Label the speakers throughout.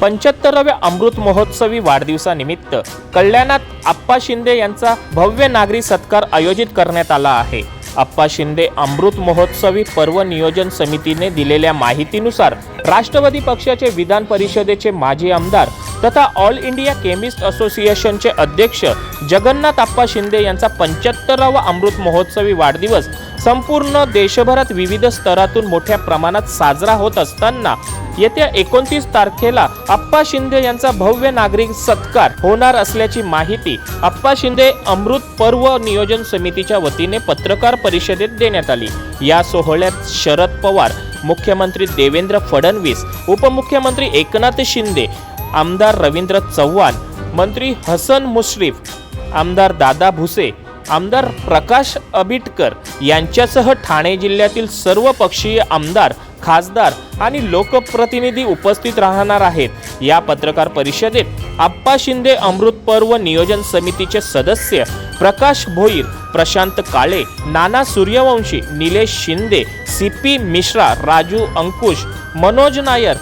Speaker 1: पंच्याहत्तराव्या अमृत महोत्सवी वाढदिवसानिमित्त कल्याणात आप्पा शिंदे यांचा भव्य नागरी सत्कार आयोजित करण्यात आला आहे. आप्पा शिंदे अमृत महोत्सवी पर्व नियोजन समितीने दिलेल्या माहितीनुसार राष्ट्रवादी पक्षाचे विधान परिषदेचे माजी आमदार तथा ऑल इंडिया केमिस्ट असोसिएशनचे अध्यक्ष जगन्नाथ आप्पा शिंदे यांचा पंच्याहत्तरावा अमृत महोत्सवी वाढदिवस संपूर्ण देशभरात विविध स्तरातून मोठ्या प्रमाणात साजरा होत असताना येत्या एकोणतीस तारखेला अप्पा शिंदे यांचा भव्य नागरिक सत्कार होणार असल्याची माहिती अप्पा शिंदे अमृत पर्व नियोजन समितीच्या वतीने पत्रकार परिषदेत देण्यात आली. या सोहळ्यात शरद पवार मुख्यमंत्री देवेंद्र फडणवीस उपमुख्यमंत्री एकनाथ शिंदे आमदार रवींद्र चव्हाण मंत्री हसन मुश्रीफ आमदार दादा भुसे आमदार प्रकाश अबिटकर यांच्यासह ठाणे जिल्ह्यातील सर्व पक्षीय आमदार खासदार आणि लोकप्रतिनिधी उपस्थित राहणार आहेत. या पत्रकार परिषदेत आप्पा शिंदे अमृत पर्व नियोजन समितीचे सदस्य प्रकाश भोईर प्रशांत काळे नाना सूर्यवंशी निलेश शिंदे सी पी मिश्रा राजू अंकुश मनोज नायर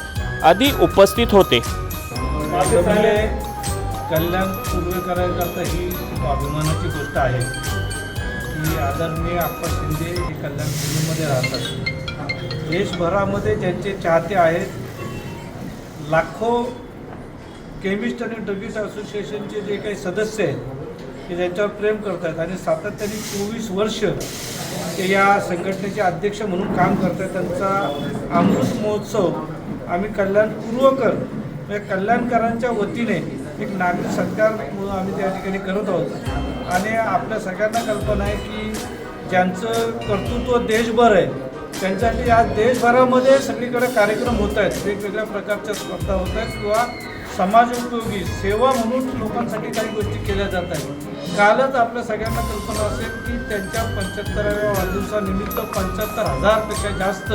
Speaker 1: आदी उपस्थित होते.
Speaker 2: कल्याण पूर्वेकरांकरता ही खूप अभिमानाची गोष्ट आहे. की आदरणीय आप्पा शिंदे हे कल्याण पूर्वीमध्ये राहतात. देशभरामध्ये ज्यांचे चाहते आहेत लाखो केमिस्ट आणि ड्रगिस्ट असोसिएशनचे जे काही सदस्य आहेत ते ज्यांच्यावर प्रेम करत आहेत आणि सातत्याने चोवीस वर्ष ते या संघटनेचे अध्यक्ष म्हणून काम करत आहेत त्यांचा अमृत महोत्सव आम्ही कल्याण पूर्वकर म्हणजे कल्याणकरांच्या वतीने एक नागरिक सत्कार म्हणून आम्ही त्या ठिकाणी करत आहोत. आणि आपल्या सगळ्यांना कल्पना आहे की ज्यांचं कर्तृत्व देशभर आहे त्यांच्यासाठी आज देशभरामध्ये सगळीकडे कार्यक्रम होत आहेत. वेगवेगळ्या प्रकारच्या स्पर्धा होत आहेत किंवा समाज उपयोगी सेवा म्हणून लोकांसाठी काही गोष्टी केल्या जात आहेत. कालच आपल्या सगळ्यांना कल्पना असेल की त्यांच्या पंच्याहत्तराव्या वाढदिवसानिमित्त पंच्याहत्तर हजारपेक्षा जास्त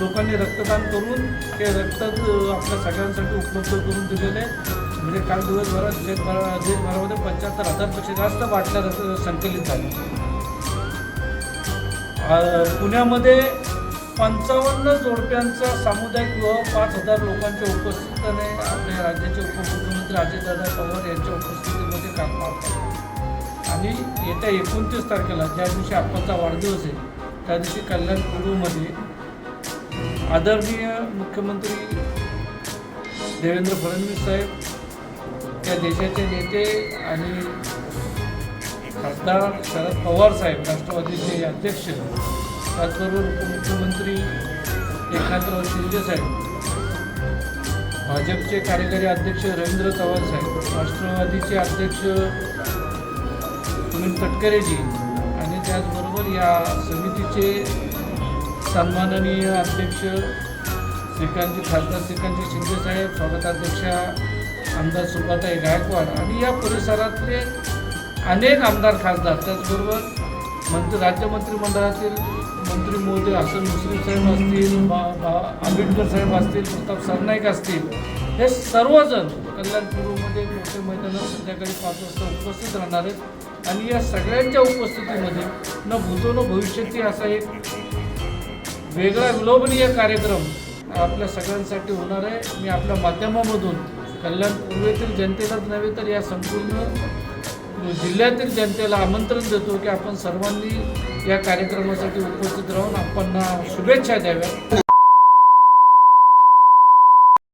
Speaker 2: लोकांनी रक्तदान करून ते रक्त आपल्या सगळ्यांसाठी उपलब्ध करून दिलेले आहे. म्हणजे काल दिवसभरात देशभरा देशभरामध्ये पंच्याहत्तर हजारपेक्षा जास्त बाटल्या जातं संकलित झाल्या. पुण्यामध्ये पंचावन्न जोडप्यांचा सामुदायिक विवाह पाच हजार लोकांच्या उपस्थितीने आपल्या राज्याचे उपमुख्यमंत्री अजितदादा पवार यांच्या उपस्थितीमध्ये काम पार आणि येत्या एकोणतीस तारखेला ज्या दिवशी आप्पाचा वाढदिवस आहे त्या दिवशी कल्याण पूर्वमध्ये आदरणीय मुख्यमंत्री देवेंद्र फडणवीस साहेब त्या देशाचे नेते आणि खासदार शरद पवार साहेब राष्ट्रवादीचे अध्यक्ष त्याचबरोबर उपमुख्यमंत्री एकनाथराव शिंदे साहेब भाजपचे कार्यकारी अध्यक्ष रवींद्र चव्हाण साहेब राष्ट्रवादीचे अध्यक्ष सुनील तटकरेजी आणि त्याचबरोबर या समितीचे सन्माननीय अध्यक्ष श्रीकांतजी खासदार श्रीकांतजी शिंदे साहेब स्वागताध्यक्षा आमदार सुभाताई गायकवाड आणि या परिसरातले अनेक आमदार खासदार त्याचबरोबर मंत्री राज्य मंत्रिमंडळातील मंत्री मोदी हसन मुश्रीफ साहेब असतील बा- बा- आंबेडकर साहेब असतील प्रताप सरनाईक असतील हे सर्वजण कल्याणपूर्वमध्ये मोठे मैदानात संध्याकाळी पाच वाजता उपस्थित राहणार आहेत. आणि या सगळ्यांच्या उपस्थितीमध्ये न भूतो न भविष्यती असा एक वेगळा विलोभनीय कार्यक्रम आपल्या सगळ्यांसाठी होणार आहे. मी आपल्या माध्यमामधून कल्याण पूर्वेतील जनतेलाच नव्हे तर या संपूर्ण जिल्ह्यातील जनतेला आमंत्रण देतो की आपण सर्वांनी या कार्यक्रमासाठी उपस्थित राहून आपण शुभेच्छा द्याव्या